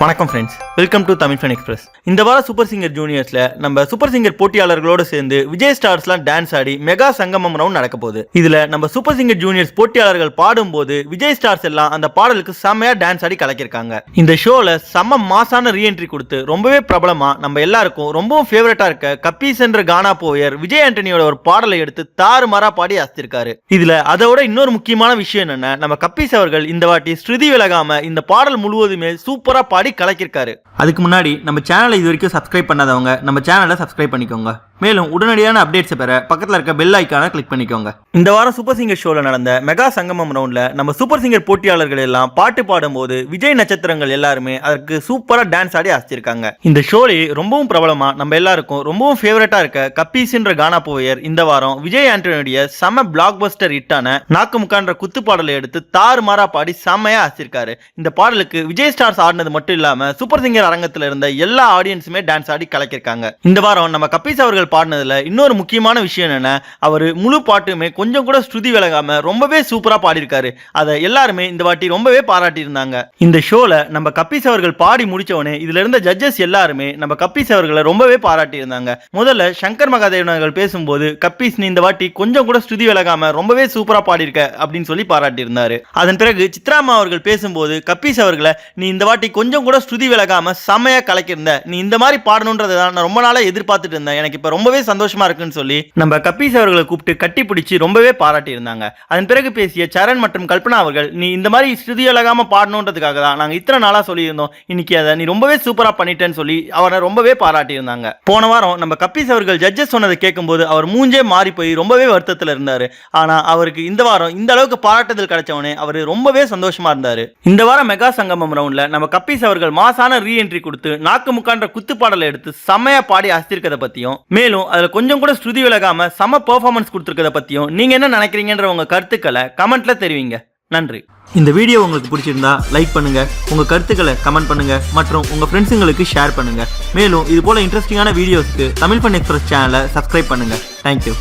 வணக்கம் friends welcome to Tamil fun express இந்த வார சூப்பர் சிங்கர் ஜூனியர்ஸில் நம்ம சூப்பர் சிங்கர் போட்டியாளர்களோட சேர்ந்து விஜய் ஸ்டார்ஸ்லாம் டான்ஸ் ஆடி மெகா சங்கமம் ரவுண்ட் நடக்க போகுது. இதுல நம்ம சூப்பர் சிங்கர் ஜூனியர்ஸ் போட்டியாளர்கள் பாடும்போது விஜய் ஸ்டார்ஸ் எல்லாம் அந்த பாடலுக்கு செம்மையா டான்ஸ் ஆடி கலக்கிருக்காங்க இந்த ஷோவில் செம்ம மாசான ரீஎன்ட்ரி கொடுத்து ரொம்பவே பிரபலமாக நம்ம எல்லாருக்கும் ரொம்பவும் ஃபேவரட்டாக இருக்க கப்பீஸ் என்ற கானா போயர் விஜய் ஆண்டனியோட ஒரு பாடலை எடுத்து தாறுமாறா பாடி அசத்திருக்காரு. இதில் அதோட இன்னொரு முக்கியமான விஷயம் என்னென்னா நம்ம கப்பீஸ் அவர்கள் இந்த வாட்டி ஸ்ருதி விலகாம இந்த பாடல் முழுவதுமே சூப்பராக பாடி கலக்கிருக்காரு அதுக்கு முன்னாடி நம்ம சேனலை இது வரைக்கும் சப்ஸ்கிரைப் பண்ணாதவங்க நம்ம சேனலை சப்ஸ்கிரைப் பண்ணிக்கோங்க. மேலும் உடனடியான அப்டேட்ஸை பெற பக்கத்தில் இருக்க பெல் ஐக்கான கிளிக் பண்ணிக்கோங்க. இந்த வாரம் சூப்பர் சிங்கர் ஷோவில் நடந்த மெகா சங்கமம் ரவுண்டில் நம்ம சூப்பர் சிங்கர் போட்டியாளர்கள் எல்லாம் பாட்டு பாடும்போது விஜய் நட்சத்திரங்கள் எல்லாருமே அதற்கு சூப்பராக டான்ஸ் ஆடி அசைச்சிருக்காங்க. இந்த ஷோலே ரொம்பவும் பிரபலமா நம்ம எல்லாருக்கும் ரொம்பவும் ஃபேவரட்டாக இருக்க கப்பீஸ்ன்ற கானா போயர் இந்த வாரம் விஜய் ஆண்டனியுடைய செம பிளாக் பஸ்டர் ஹிட்டான நாக்கு முக்கான்ற குத்து பாடலை எடுத்து தாறுமாறா பாடி செம்மையா அசைச்சிருக்காரு. இந்த பாடலுக்கு விஜய் ஸ்டார்ஸ் ஆடினது மட்டும் இல்லாம சூப்பர் சிங்கர் அரங்கத்தில் இருந்த எல்லா ஆடியன்ஸுமே டான்ஸ் ஆடி கலக்கிருக்காங்க இந்த வாரம் நம்ம கப்பீஸ் அவர்கள் பாடினதுல இன்னொரு முக்கியமான விஷயம் என்னன்னா அவர் முழு பாட்டுமே கொஞ்சம் கூட ஸ்ருதி விலகாம ரொம்பவே சூப்பரா பாடியிருக்காரு. அதை எல்லாருமே இந்த வாட்டி ரொம்பவே பாராட்டி இருந்தாங்க இந்த ஷோல நம்ம கப்பீஸ் அவர்கள் பாடி முடிச்சவனே இதுல இருந்த ஜட்ஜஸ் எல்லாருமே நம்ம கப்பீஸ் அவர்களை ரொம்பவே பாராட்டி இருந்தாங்க முதல்ல சங்கர் மகாதேவன் அவர்கள் பேசும்போது கப்பீஸ் நீ இந்த வாட்டி கொஞ்சம் கூட ஸ்ருதி விலகாம ரொம்பவே சூப்பரா பாடியிருக்க அப்படின்னு சொல்லி பாராட்டி இருந்தாரு அதன் பிறகு சித்ராமா அவர்கள் பேசும்போது கப்பீஸ் அவர்களை நீ இந்த வாட்டி கொஞ்சம் கூட ஸ்ருதி விலகாம செமையாக கலக்கியிருந்த நீ இந்த மாதிரி பாடணுன்றதை தான் நான் ரொம்ப நாளாக எதிர்பார்த்துட்டு இருந்தேன். எனக்கு இப்போ ரொம்பவே சந்தோஷமா இருக்குன்னு சொல்லி நம்ம கப்பீஸ் அவர்களை கூப்பிட்டு கட்டி பிடிச்சி ரொம்பவே பாராட்டியிருந்தாங்க. அதன் பிறகு பேசிய சரண் மற்றும் கல்பனா அவர்கள் நீ இந்த மாதிரி ஸ்ருதி விலகாமல் பாடணுன்றதுக்காக தான் நாங்கள் இத்தனை நாளாக சொல்லியிருந்தோம். இன்னைக்கு அதை நீ ரொம்பவே சூப்பராக பண்ணிட்டேன்னு சொல்லி அவரை ரொம்பவே பாராட்டியிருந்தாங்க. போன வாரம் நம்ம கப்பீஸ் அவர்கள் ஜட்ஜஸ் சொன்னதை கேட்கும்போது அவர் மூஞ்சே மாறி போய் ரொம்பவே வருத்தத்தில் இருந்தார். ஆனால் அவருக்கு இந்த வாரம் இந்த அளவுக்கு பாராட்டுதல் கிடைச்சவனே அவர் ரொம்பவே சந்தோஷமாக இருந்தார். இந்த வாரம் மெகா சங்கமம் ரவுண்டில் நம்ம கப்பீஸ் அவர்கள் மாசான ரீஎன்ட்ரி கொடுத்து நாக்கு முக்கான்ற குத்து பாடலை எடுத்து செம்மையா பாடி அசித்திருக்கிறத பத்தியும் மேலும் அதுல கொஞ்சம் கூட ஸ்ருதி விலகாம செம பெர்ஃபார்மன்ஸ் கொடுத்துருக்கத பத்தியும் நீங்க என்ன நினைக்கிறீங்கன்ற உங்க கருத்துக்களை கமெண்ட்ல தெரிவிங்க. நன்றி. இந்த வீடியோ உங்களுக்கு பிடிச்சிருந்தா லைக் பண்ணுங்க உங்க கருத்துக்களை கமெண்ட் பண்ணுங்க மற்றும் உங்க ஃப்ரெண்ட்ஸுங்களுக்கு ஷேர் பண்ணுங்க. மேலும் இது போல இன்ட்ரெஸ்டிங்கான வீடியோஸ்க்கு தமிழ் பண் எக்ஸ்பிரஸ் சேனலை சப்ஸ்கிரைப் பண்ணுங்க. தேங்க்யூ